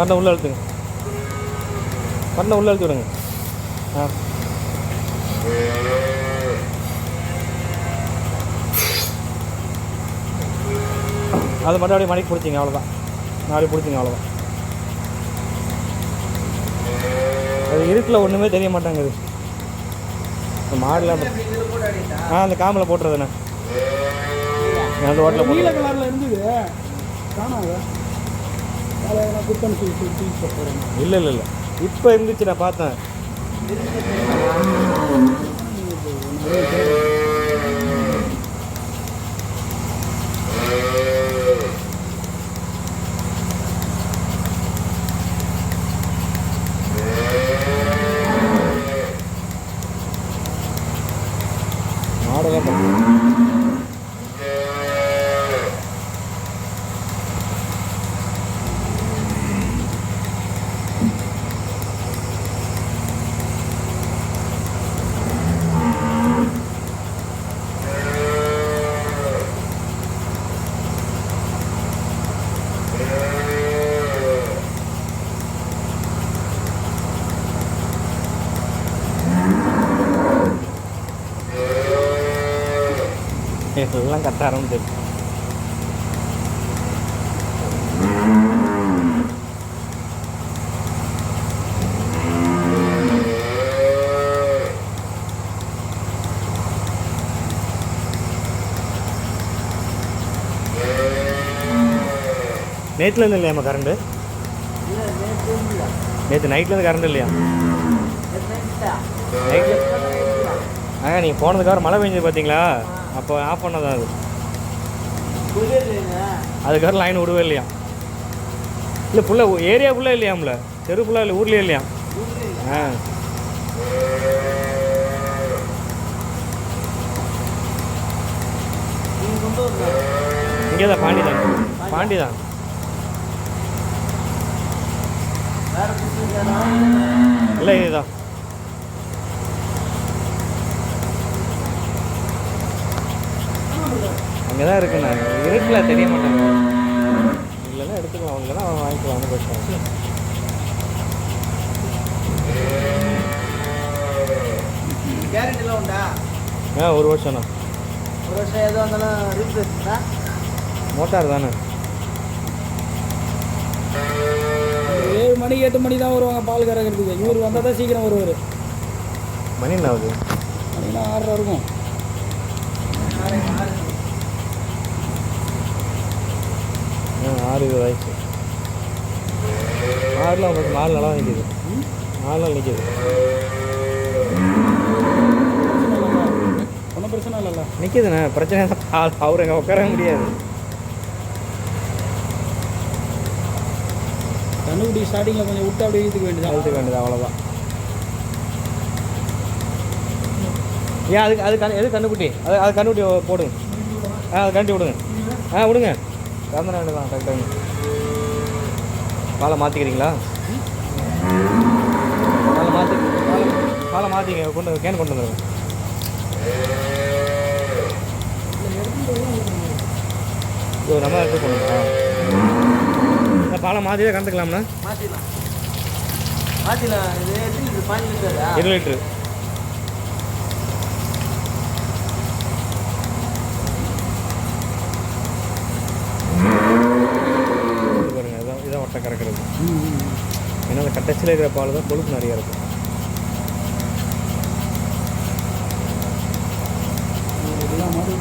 பண்ண உள்ளே அழுத்துங்க பண்ண உள்ளே அழுத்து விடுங்க. ஆ. அது மட்டும் அப்படியே மணிக்கு பிடிச்சிங்க அவ்வளோதான் நாளைக்கு பிடிச்சிங்க அவ்வளோதான் அது இருட்டில் ஒன்றுமே தெரிய மாட்டாங்குது. இந்த மாடெலாம் ஆ அந்த காமில் போட்டுறதுண்ணே அந்த நீல போட்டு இல்லை இல்லை இல்லை. இப்போ இருந்துச்சு நான் பார்த்தேன். நாடகம் எல்லாம் கட்ட ஆரம்பிச்சிருக்கு நேற்றுலேருந்து இல்லையாம்மா கரண்ட்டு நேற்று நைட்லேருந்து கரண்ட் இல்லையா? நைட்டில் ஆ நீங்கள் போனதுக்காக மழை பெஞ்சது பார்த்தீங்களா அப்போ ஆஃப் பண்ணதான் அது? அதுக்காக லைன் விடவே இல்லையா? இல்லை ஃபுல்லாக ஏரியா ஃபுல்லாக இல்லையாம்ல? தெரு ஃபுல்லாக இல்லை ஊர்லேயே இல்லையா? ஆ. இங்கே தான் பாண்டி தான் பாண்டி தான் இல்லை இதுதான். அங்கே தான் இருக்குண்ணா இருட்டில் தெரிய மாட்டாங்க இல்லைன்னா எடுத்துக்கலாம். அவங்க தான் வாங்கிக்கலாம். ஒன்றும் பிரச்சனை இல்லை. கேரண்டிலாம் உண்டா? ஆ ஒரு வருஷம்ண்ணா ஒரு வருஷம் ஏதோ இருந்தாலும் ரீப்ளேஸ்டா மோட்டார் தானே. ஏழு மணி எட்டு மணி தான் வருவாங்க பால் கறக்கிறதுக்கு. இவர் வந்தால் தான் சீக்கிரம் வருவார். மணி என்ன ஆகுது? மணினா ஆறரை இருக்கும். இருபது வயசு ஆறுலாம் உங்களுக்கு நாலு நாளாக நிற்கிது நாலு நாள் நிற்கிது ஒன்றும் பிரச்சனை இல்லைல்ல. நிற்கிதுண்ணே பிரச்சனை தான் அவர் அங்கே உட்கார முடியாது. கண்ணுக்குட்டி ஸ்டார்டிங்கில் கொஞ்சம் விட்டு அப்படியே இழுத்துக்க வேண்டியதான் அழுத்துக்க வேண்டியது அவ்வளோதான் ஏன் அதுக்கு அது கண் எது கண்ணுக்குட்டி? அது அது கண்ணுக்குட்டி போடுங்க. ஆ அது கண்டி விடுங்க. ஆ விடுங்க. கறந்துட வேண்டியதான் கரெக்டாக பாலை மாற்றிக்கிறீங்களா பாலை மாற்றி பாலை பாலை மாற்றிங்க கொண்டு கேன் கொண்டு வந்துடுங்க ஓ நம்ம எடுத்து போகணுங்களா இந்த பாலை மாற்றி தான் கறந்துக்கலாம்ண்ணா. மாற்றிடலாம் மாற்றிடலாம் இது எத்தனை லிட்டர். ஏன்னா அந்த கட்டச்சில் இருக்கிற பால் தான் கொழுப்பு நிறையா இருக்கும். எல்லா மாட்டி